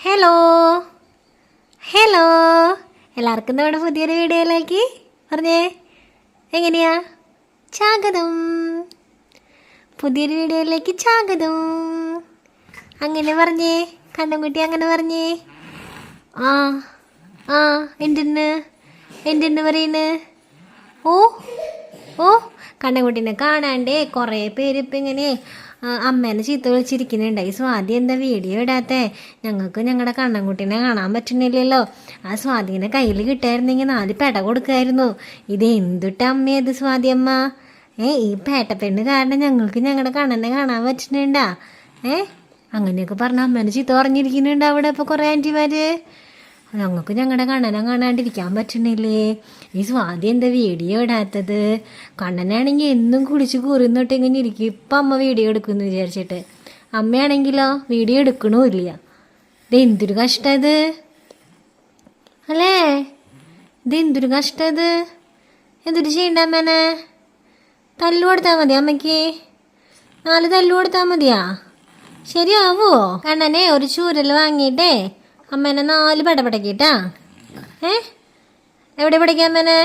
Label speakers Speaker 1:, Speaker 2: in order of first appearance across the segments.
Speaker 1: Hello. Hello. എല്ലാവർക്കും നമ്മുടെ പുതിയൊരു വീഡിയോയിലേക്ക് പറഞ്ഞേ. എങ്ങനെയാ? സ്വാഗതം. പുതിയൊരു വീഡിയോയിലേക്ക് സ്വാഗതം. അങ്ങനെ പറഞ്ഞേ. കണ്ണൻകുട്ടി അങ്ങനെ പറഞ്ഞേ. ആ ആ എന്തിന്ന്? എന്തിന്ന് പറയുന്ന? ഓ ഓ കണ്ണൻകുട്ടീനെ കാണാണ്ടേ കുറേ പേര് ഇപ്പം ഇങ്ങനെ അമ്മേനെ ചീത്ത വിളിച്ചിരിക്കുന്നുണ്ട്. ഈ സ്വാതി എന്താ വീഡിയോ ഇടാത്തേ? ഞങ്ങൾക്ക് ഞങ്ങളുടെ കണ്ണൻകുട്ടീനെ കാണാൻ പറ്റുന്നില്ലല്ലോ. ആ സ്വാതിനെ കയ്യിൽ കിട്ടായിരുന്നെങ്കിൽ നാല് പെട കൊടുക്കായിരുന്നു. ഇത് എന്തുട്ട അമ്മയത് സ്വാതി അമ്മ? ഏ ഈ പേട്ടപ്പെണ്ണ് കാരണം ഞങ്ങൾക്ക് ഞങ്ങളുടെ കണ്ണനെ കാണാൻ പറ്റുന്നുണ്ടാ? ഏ അങ്ങനെയൊക്കെ പറഞ്ഞ അമ്മേനെ ചീത്ത പറഞ്ഞിരിക്കുന്നുണ്ട് അവിടെ ഇപ്പോൾ കുറേ ആന്റിമാര് ഞങ്ങൾക്ക് ഞങ്ങളുടെ കണ്ണനെ കാണാണ്ടിരിക്കാൻ പറ്റണില്ലേ? ഈ സ്വാതി എന്താ വീഡിയോ ഇടാത്തത്? കണ്ണനാണെങ്കിൽ എന്നും കുളിച്ച് കൂറിന്നോട്ട് ഇങ്ങനെ ഇരിക്കും. ഇപ്പം അമ്മ വീഡിയോ എടുക്കുമെന്ന് വിചാരിച്ചിട്ട്. അമ്മയാണെങ്കിലോ വീഡിയോ എടുക്കണമില്ല ഇത് എന്തൊരു കഷ്ടം ഇത്? അല്ലേ? ഇത് എന്തൊരു കഷ്ടം ഇത്? എന്തൊരു ചെയ്യണ്ട അമ്മേനെ? തല്ലു കൊടുത്താൽ മതി അമ്മയ്ക്ക്. നാല് തല്ലു കൊടുത്താൽ മതിയാ? ശരിയാവോ? കണ്ണനെ ഒരു ചൂരൽ വാങ്ങിയിട്ടേ. അമ്മേനെ നാല് പടപടക്കിട്ടാ ഏ? എവിടെ പഠിക്കാം അമ്മേനെ?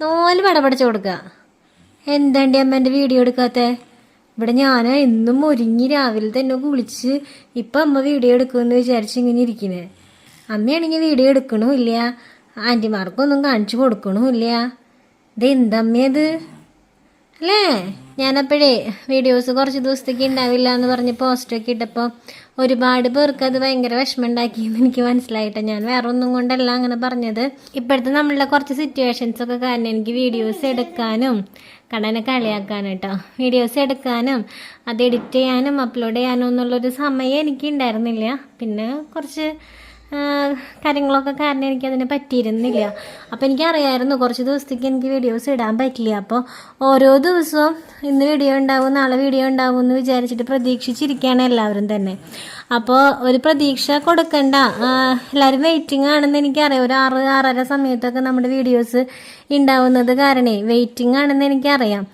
Speaker 1: നാല് പടപടച്ച് കൊടുക്കുക എന്താണ്ടി അമ്മേന്റെ വീഡിയോ എടുക്കാത്തെ? ഇവിടെ ഞാൻ എന്നും ഒരുങ്ങി രാവിലെ തന്നെ കുളിച്ച് ഇപ്പം അമ്മ വീഡിയോ എടുക്കുമെന്ന് വിചാരിച്ച് ഇങ്ങനെ ഇരിക്കുന്നത് അമ്മയാണെങ്കിൽ വീഡിയോ എടുക്കണമില്ല. ആന്റിമാർക്കൊന്നും കാണിച്ചു കൊടുക്കണമില്ല. ഇത് എന്തമ്മയത് അല്ലേ? ഞാനപ്പോഴേ വീഡിയോസ് കുറച്ച് ദിവസത്തേക്ക് ഉണ്ടാവില്ല എന്ന് പറഞ്ഞ് പോസ്റ്റൊക്കെ ഇട്ടപ്പോൾ ഒരുപാട് പേർക്ക് അത് ഭയങ്കര വിഷമം ഉണ്ടാക്കിയെന്ന് എനിക്ക് മനസ്സിലായിട്ടോ. ഞാൻ വേറെ ഒന്നും കൊണ്ടല്ല അങ്ങനെ പറഞ്ഞത്. ഇപ്പോഴത്തെ നമ്മളുടെ കുറച്ച് സിറ്റുവേഷൻസ് ഒക്കെ കാരണം എനിക്ക് വീഡിയോസ് എടുക്കാനും കടനെ കളിയാക്കാനും കേട്ടോ വീഡിയോസ് എടുക്കാനും അത് എഡിറ്റ് ചെയ്യാനും അപ്ലോഡ് ചെയ്യാനും എന്നുള്ളൊരു സമയം എനിക്ക് ഉണ്ടായിരുന്നില്ല പിന്നെ കുറച്ച് കാര്യങ്ങളൊക്കെ കാരണം എനിക്ക് അതിനെ പറ്റിയിരുന്നില്ല. അപ്പോൾ എനിക്കറിയായിരുന്നു കുറച്ച് ദിവസത്തേക്ക് എനിക്ക് വീഡിയോസ് ഇടാൻ പറ്റില്ല. അപ്പോൾ ഓരോ ദിവസവും ഇന്ന് വീഡിയോ ഉണ്ടാവും നാളെ വീഡിയോ ഉണ്ടാവും എന്ന് വിചാരിച്ചിട്ട് പ്രതീക്ഷിച്ചിരിക്കുകയാണ് എല്ലാവരും തന്നെ. അപ്പോൾ ഒരു പ്രതീക്ഷ കൊടുക്കണ്ട. എല്ലാവരും വെയിറ്റിംഗ് ആണെന്ന് എനിക്കറിയാം. ഒരു ആറ് ആറര സമയത്തൊക്കെ നമ്മുടെ വീഡിയോസ് ഉണ്ടാവുന്നത് കാരണേ വെയിറ്റിംഗ് ആണെന്ന് എനിക്കറിയാം.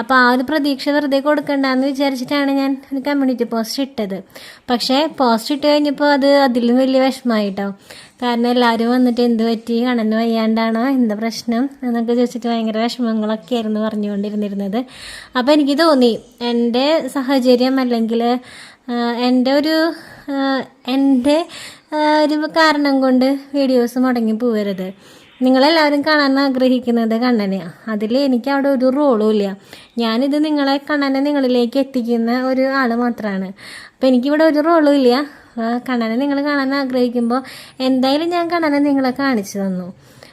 Speaker 1: അപ്പോൾ ആ ഒരു പ്രതീക്ഷ വെറുതെ കൊടുക്കണ്ടെന്ന് വിചാരിച്ചിട്ടാണ് ഞാൻ ഒരു കമ്മ്യൂണിറ്റി പോസ്റ്റ് ഇട്ടത്. പക്ഷേ പോസ്റ്റ് ഇട്ട് കഴിഞ്ഞപ്പോൾ അത് അതിലും വലിയ വിഷമമായിട്ടോ കാരണം എല്ലാവരും വന്നിട്ട് എന്ത് പറ്റി? കണ്ണന് വയ്യാണ്ടാണോ? എന്ത് പ്രശ്നം? എന്നൊക്കെ ചോദിച്ചിട്ട് ഭയങ്കര വിഷമങ്ങളൊക്കെ ആയിരുന്നു പറഞ്ഞുകൊണ്ടിരുന്നിരുന്നത്. അപ്പോൾ എനിക്ക് തോന്നി എന്റെ സാഹചര്യം അല്ലെങ്കിൽ എന്റെ ഒരു എന്റെ ഒരു കാരണം കൊണ്ട് വീഡിയോസ് മുടങ്ങി പോകരുത് നിങ്ങളെല്ലാവരും കാണാൻ ആഗ്രഹിക്കുന്നത് കണ്ണനെയാണ് അതിൽ എനിക്ക് അവിടെ ഒരു റോളും ഇല്ല. ഞാനിത് നിങ്ങളെ കണ്ണനെ നിങ്ങളിലേക്ക് എത്തിക്കുന്ന ഒരു ആൾ മാത്രമാണ് അപ്പോൾ എനിക്കിവിടെ ഒരു റോളും ഇല്ല. കണ്ണനെ നിങ്ങൾ കാണാൻ ആഗ്രഹിക്കുമ്പോൾ എന്തായാലും ഞാൻ കണ്ണനെ നിങ്ങളെ കാണിച്ചു തന്നു.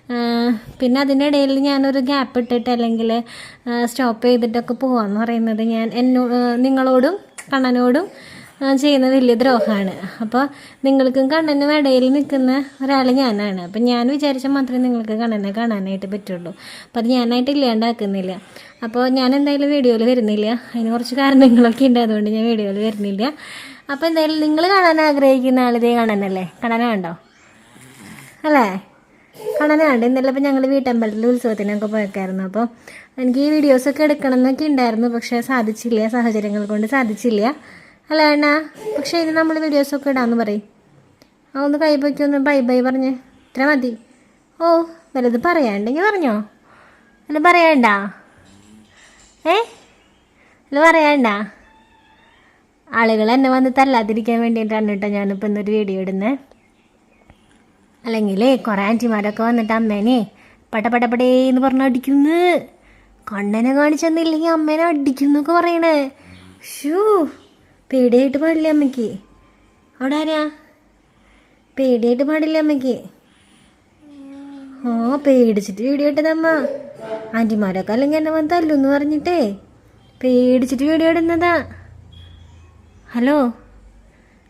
Speaker 1: പിന്നെ പിന്നെ അതിനിടയിൽ ഞാനൊരു ഗ്യാപ്പ് ഇട്ടിട്ട് അല്ലെങ്കിൽ സ്റ്റോപ്പ് ചെയ്തിട്ടൊക്കെ പോകാമെന്ന് പറയുന്നത് ഞാൻ എന്നോ നിങ്ങളോടും കണ്ണനോടും ചെയ്യുന്ന വലിയ ദ്രോഹമാണ്. അപ്പോൾ നിങ്ങൾക്കും കണ്ണനും ഇടയിൽ നിൽക്കുന്ന ഒരാൾ ഞാനാണ്. അപ്പം ഞാൻ വിചാരിച്ചാൽ മാത്രമേ നിങ്ങൾക്ക് കണ്ണനെ കാണാനായിട്ട് പറ്റുള്ളൂ. അപ്പം അത് ഞാനായിട്ട് ഇല്ലാണ്ടാക്കുന്നില്ല. അപ്പോൾ ഞാൻ എന്തായാലും വീഡിയോയിൽ വരുന്നില്ല. അതിന് കുറച്ച് കാരണങ്ങളൊക്കെ ഉണ്ട്. അതുകൊണ്ട് ഞാൻ വീഡിയോയിൽ വരുന്നില്ല. അപ്പോൾ എന്തായാലും നിങ്ങൾ കാണാൻ ആഗ്രഹിക്കുന്ന ആളിതേ കണ്ണനല്ലേ? കണ്ണനെ കണ്ടോ? അല്ലേ? കണ്ണനെ കണ്ടു. ഇന്നലെ ഇപ്പം ഞങ്ങൾ വീട്ടമ്പലത്തിൽ ഉത്സവത്തിനൊക്കെ പോയേക്കായിരുന്നു. അപ്പോൾ എനിക്ക് ഈ വീഡിയോസൊക്കെ എടുക്കണം എന്നൊക്കെ ഉണ്ടായിരുന്നു. പക്ഷേ സാധിച്ചില്ല. സാഹചര്യങ്ങൾ കൊണ്ട് സാധിച്ചില്ല. അല്ല അണ്ണാ പക്ഷേ ഇനി നമ്മൾ വീഡിയോസൊക്കെ ഇടാമെന്ന് പറയും. ആ ഒന്ന് കൈ പൊക്കി ഒന്ന് ബൈ ബൈ പറഞ്ഞ്. ഇത്ര മതി. ഓ വലുത് പറയാണ്ടെങ്കിൽ പറഞ്ഞോ. അല്ല പറയണ്ട? ഏ? അല്ല പറയണ്ട? ആളുകൾ എന്നെ വന്ന് തല്ലാതിരിക്കാൻ വേണ്ടിയിട്ടാണ് കേട്ടോ ഞാനിപ്പോൾ ഇന്നൊരു വീഡിയോ ഇടുന്നത് അല്ലെങ്കിൽ കുറേ ആന്റിമാരൊക്കെ വന്നിട്ട് അമ്മേനെ പടപടപടേന്ന് പറഞ്ഞ് അടിക്കുന്നു. കണ്ണനെ കാണിച്ചെന്നില്ലെങ്കിൽ അമ്മേനെ അടിക്കുന്നൊക്കെ പറയണേ. ഷൂ പേടിയായിട്ട് പാടില്ല അമ്മയ്ക്ക്? അവിടെ ആരാ? പേടിയായിട്ട് പാടില്ല അമ്മയ്ക്ക്? ഓ പേടിച്ചിട്ട് വീഡിയോ ഇട്ടതമ്മ ആന്റിമാരൊക്കെ അല്ലെങ്കിൽ എന്നെ വന്ന് തല്ലുന്ന് പറഞ്ഞിട്ടേ പേടിച്ചിട്ട് വീഡിയോ ഇടുന്നതാ ഹലോ?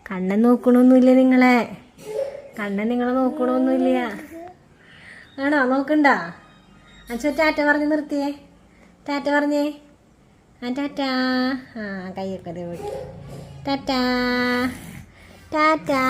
Speaker 1: കണ്ണൻ നോക്കണമൊന്നുമില്ല നിങ്ങളെ. കണ്ണൻ നിങ്ങളെ നോക്കണമൊന്നുമില്ല ആണോ? നോക്കണ്ട? അച്ഛൻ ടാറ്റ പറഞ്ഞ് നിർത്തിയേ. ടാറ്റ പറഞ്ഞേ. ടാറ്റാ. ആ കൈയൊക്കെ. ടാറ്റാ. ടാറ്റാ.